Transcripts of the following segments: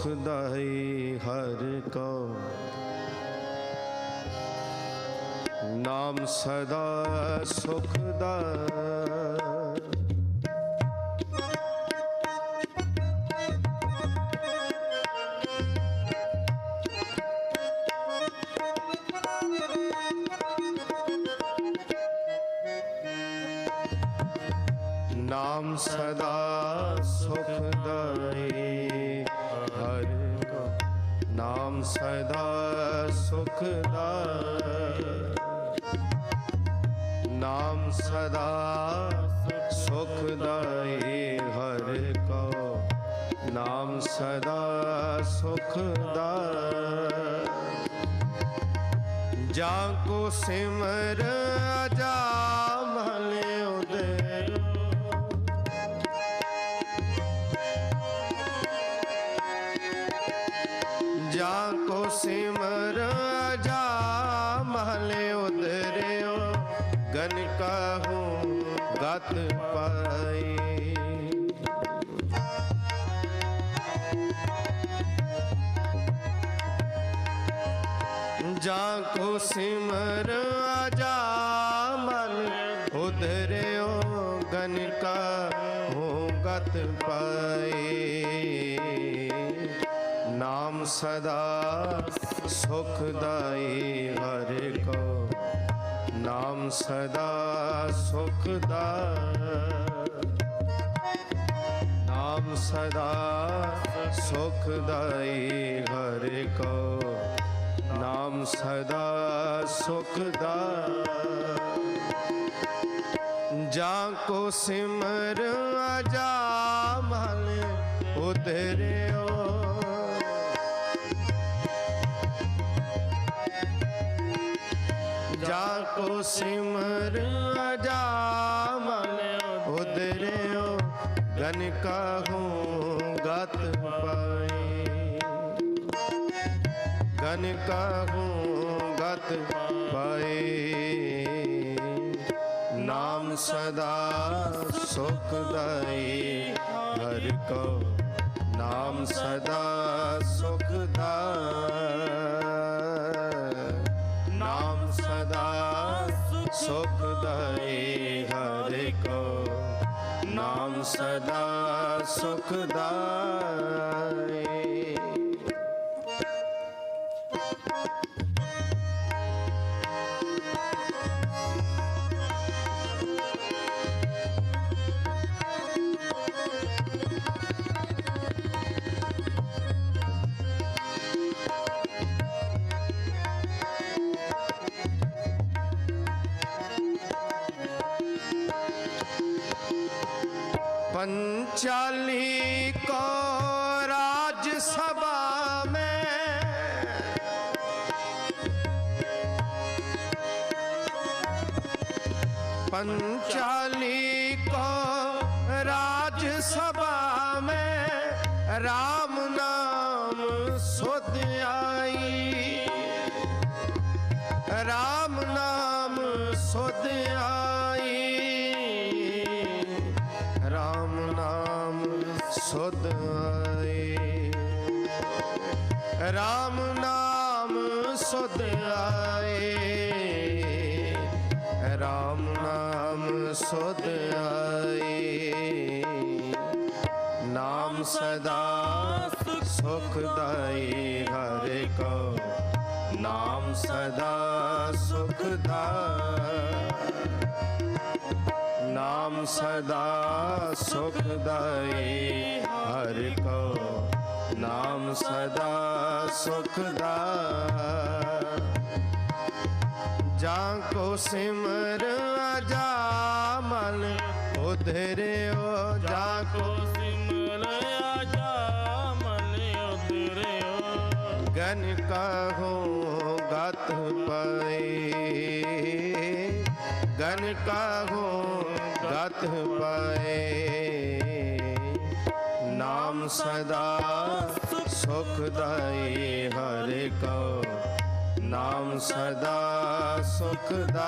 ਸੁਖਦਾਈ ਹਰ ਕੋ। ਨਾਮ ਸਦਾ ਸੁਖਦਾ ਨਾਮ ਸਦਾ ਸਦਾ ਸੁਖਦਾ ਨਾਮ ਸਦਾ ਸੁਖਦਾਈ ਹਰ ਕੋ। ਨਾਮ ਸਦਾ ਸੁਖਦਾ ਜਾਂ ਕੋ ਸਿਮਰ ਅਜਾ ਸਿਮਰ ਅਜਾ ਮਹਲ ਉਦਰਿਓ ਗਨ ਕਾਹੂ ਗਤ ਪਾਈ। ਜਾਂ ਕੋ ਸਿਮਰ ਆਜਾ ਮਨ ਉਧਰਿਓ, ਗਨ ਕਾ ਹੋ ਗਤ ਪਾਏ ਨਾਮ ਸਦਾ ਸੁਖਦਾਈ ਹਰ ਕੋ। ਨਾਮ ਸਦਾ ਸੁਖਦਾ ਨਾਮ ਸਦਾ ਸੁਖਦਾਈ ਹਰ ਕੋ। ਨਾਮ ਸਦਾ ਸੁਖਦਾ ਜਾਂ ਕੋ ਸਿਮਰ ਆਜਾ ਮਹਲ ਉਧਰਿਓ ਸਿਮਰ ਆਜਾ ਮਹਲ ਉਧਰਿਓ, ਗਨ ਕਾਹੂ ਗਤ ਪਾਈ। ਗਨ ਕਾਹੂ ਗਤ ਪਾਏ ਨਾਮ ਸਦਾ ਸੁਖਦਾਈ ਹਰ ਕੋ। ਨਾਮ ਸਦਾ ਸੁਖਦਾ ਨਾਮ ਸੁਖਦਾਈ ਹਰ ਕੋ ਨਾਮ ਸਦਾ ਸੁਖਦਾਈ पंचाली को राज्यसभा में पंचाली को राज्यसभा में राम नाम सुध ਰਾਮ ਨਾਮ ਸੁਧ ਆਏ। ਰਾਮ ਨਾਮ ਸੁਧ ਆਏ। ਨਾਮ ਸਦਾ ਸੁਖਦਾਈ ਹਰ ਕੋ। ਨਾਮ ਸਦਾ ਸੁਖਦਾ ਨਾਮ ਸਦਾ ਸੁਖਦਾਈ ਹਰ ਕੋ। ਨਾਮ ਸਦਾ ਸੁਖਦਾ ਜਾਂ ਕੋ ਸਿਮਰ ਆਜਾ ਮਨ ਉਧਰਿਓ ਜਾਂ ਕੋ ਸਿਮਲ ਆਜਾ ਮਨ ਉਦਰਿਓ ਗਨ ਕਾਹੋ ਗਤ ਪਾਏ। ਗਨ ਕਾਹੋ ਗਤ ਪਾਏ। ਨਾਮ ਸਦਾ ਸੁਖਦਾਈ ਹਰ ਕੋ ਨਾਮ ਸਦਾ ਸੁਖਦਾਈ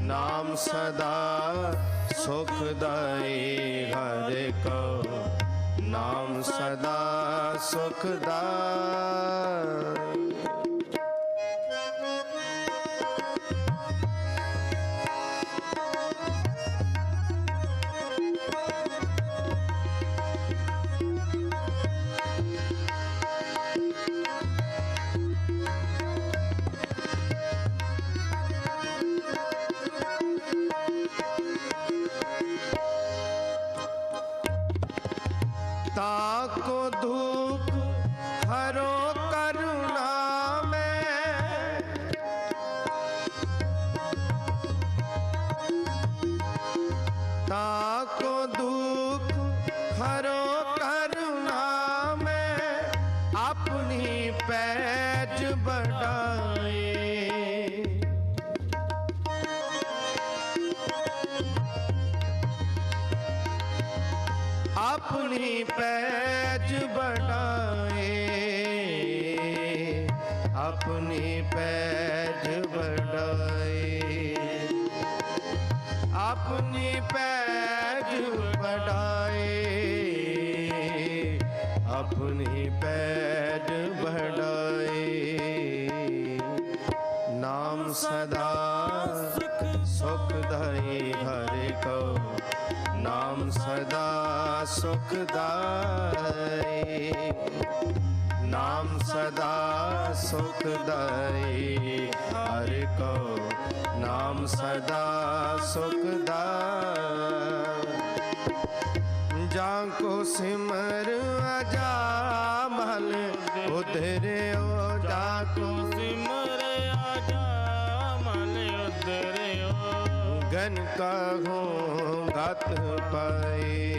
ਨਾਮ ਸਦਾ ਸੁਖਦਾਈ ਹਰ ਕੋ ਨਾਮ ਸਦਾ ਸੁਖਦਾ ताको ਆਪਣੀ ਪੈਜ ਬੜਾਏ ਆਪਣੀ ਪੈਜ ਬੜਾਏ ਆਪਣੀ ਪੈਜ ਬੜਾਏ ਆਪਣੀ ਪੈਜ ਵਡਾਏ ਨਾਮ ਸਦਾ ਸੁਖ ਦਾਈ ਹਰਿ ਕੋ ਨਾਮ ਸਦਾ ਸੁਖ ਦਾਈ ਨਾਮ ਸਦਾ ਸੁਖ ਦਾਈ ਹਰਿ ਕੋ ਨਾਮ ਸਦਾ ਸੁਖ ਦਾਈ ਜਾਂ ਕੋ ਸਿਮਰ ਅਜ ਉਧਰਿਓ ਜਾ ਤੂੰ ਸਿਮਰ ਜਾ ਮਨ ਉਦਰਿਓ ਗਨ ਕਾਹੋ ਗਤ ਪਾਏ।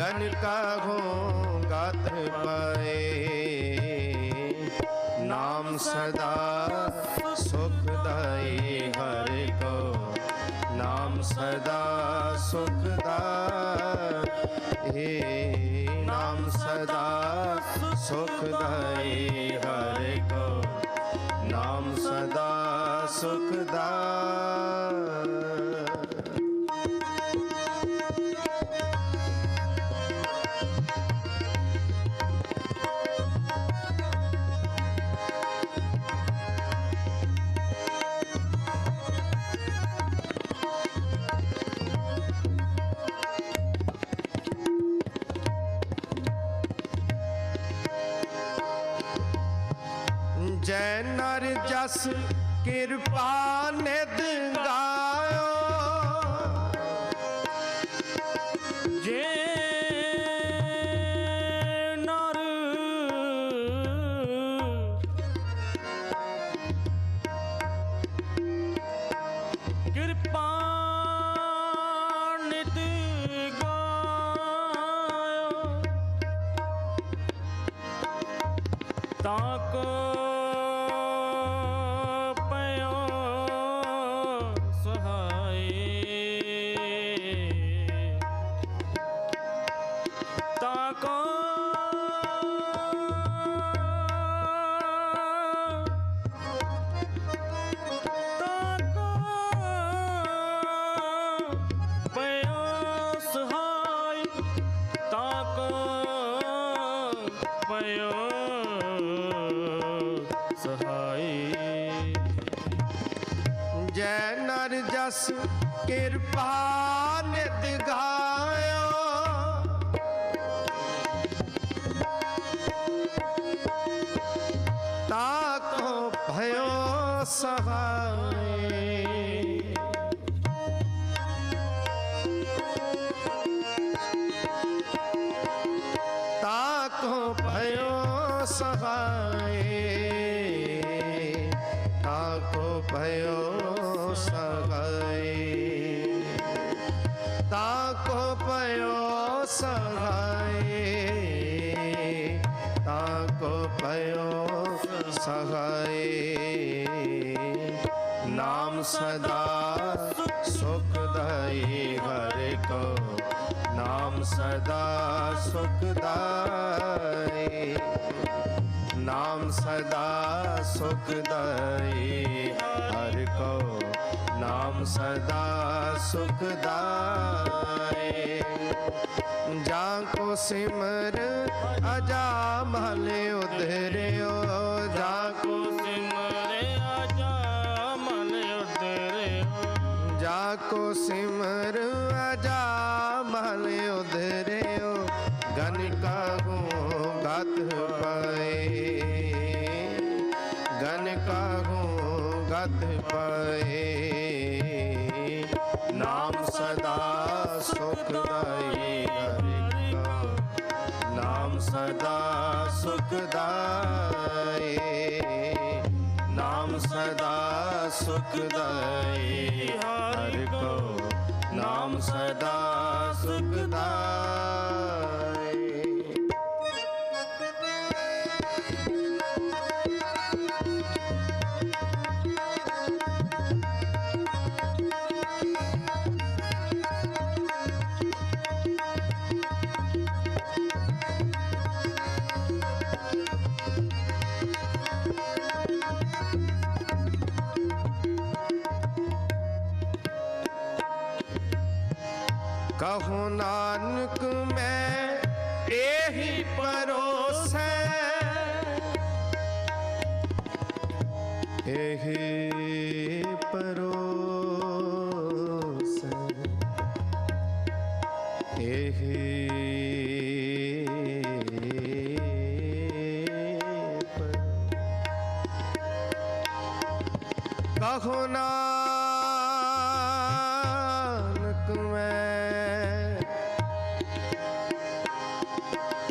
ਗਨ ਕਾਹੋ ਗਤ ਪਾਏ। ਨਾਮ ਸਦਾ ਸੁਖਦਾਈ ਹਰਿ ਕੋ। ਨਾਮ ਸਦਾ ਸੁਖਦਾਈ ਨਾਮ ਸਦਾ ਸੁਖਦਾਈ ਹਰਿ ਕੋ ਨਾਮ ਸਦਾ ਸੁਖਦਾ ਜੈ ਨਰ ਜਸ ਕਿਰਪਾ ਨਿਧ ਗਾਇਓ। ਜੇ ਨਰ ਕਿਰਪਾ ਨਿਤ ਗਾਇਓ ਤਾਂ ਕੋ ਨਰ ਕਿਰਪਾ ਨਿਧ ਸਦਾ ਸੁਖਦਾਈ ਹਰਿ ਕੋ ਨਾਮ ਸਦਾ ਸੁਖਦਾਈ ਨਾਮ ਸਦਾ ਸੁਖਦਾਈ ਹਰਿ ਕੋ ਨਾਮ ਸਦਾ ਸੁਖਦਾਈ ਜਾਂ ਕੋ ਸਿਮਰ ਅਜਾ ਮਹਲ ਉਧਰਿਓ। ਜਾ ਕੋ ਸਿਮਰ ਅਜਾ ਮਹਲ ਉਧਰਿਓ ਗਨ ਕਾਹੂ ਗਤ ਪਏ। ਗਨ ਗੋ ਗਤ ਪਏ। ਨਾਮ ਸਦਾ ਸੁਖਦਾਈ ਹਰਿ ਕਾ ਨਾਮ ਸਦਾ ਸੁਖਦਾਈ ਨਾਮ ਸਦਾ ਸੁਖਦਾਈ ਹਰਿ ਕੋ ਨਾਮ ਸਦਾ ਸੁਖਦਾਈ ਕਹੋ ਨਾਨਕ ਮੈਂ ਇਹੀ ਪਰੋਸੈ ਇਹੀ ਪਰੋਸੈ ਇਹੀ ਕਹੋ ਨਾਨਕ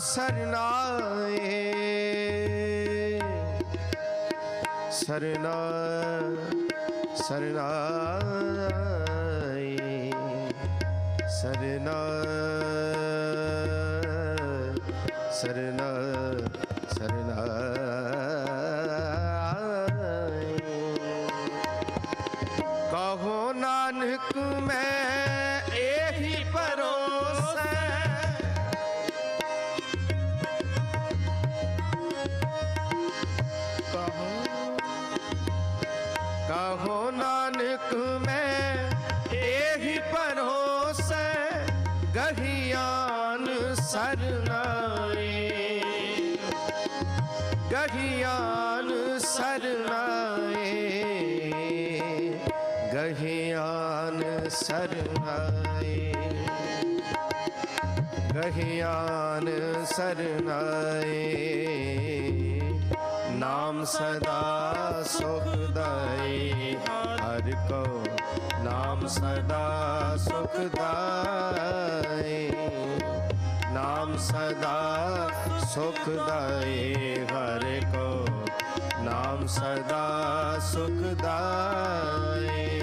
ਸਰਨਾਏ। ਸਰਨਾ ਸਰਨਾਏ। ਸਰਨਾ ਗਹਿਆਨ ਸਰਨਾਏ ਗਹਿਆਨ ਸਰਨਾਏ ਗਹਿਆਨ ਸਰਨਾਏ ਨਾਮ ਸਦਾ ਸੁਖਦਾਈ ਹਰ ਕੋ ਨਾਮ ਸਦਾ ਸੁਖਦਾਈ ਸਦਾ ਸੁਖਦਾਈ ਹਰਿ ਕੋ। ਨਾਮ ਸਦਾ ਸੁਖਦਾਈ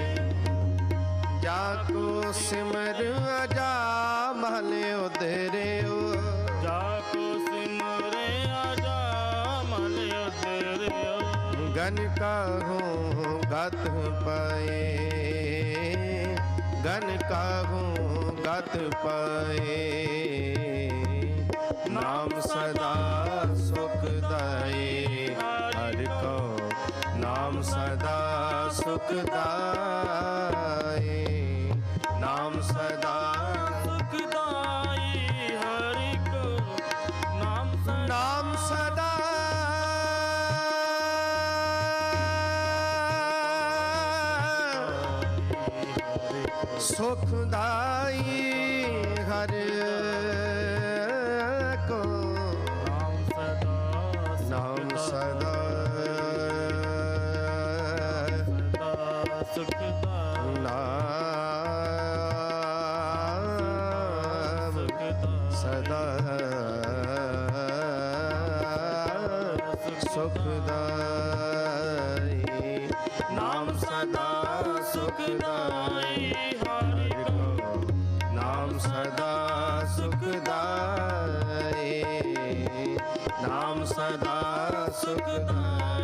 ਜਾ ਕੋ ਸਿਮਰ ਅਜਾ ਮਹਲ ਉਧਰਿਓ। ਜਾ ਕੋ ਸਿਮਰੇ ਉਦਰੇ ਗਨ ਕਾਹੂ ਗਤ ਪਏ। ਗਨ ਕਾਹੂ ਗਤ ਪਏ। ਨਾਮ ਸਦਾ ਸੁਖਦਾਈ ਹਰ ਕੋ ਨਾਮ ਸਦਾ ਸੁਖਦਾਈ ਸਦਾ ਸੁਖਦਾਏ ਨਾਮ ਸਦਾ ਸੁਖਦਾਏ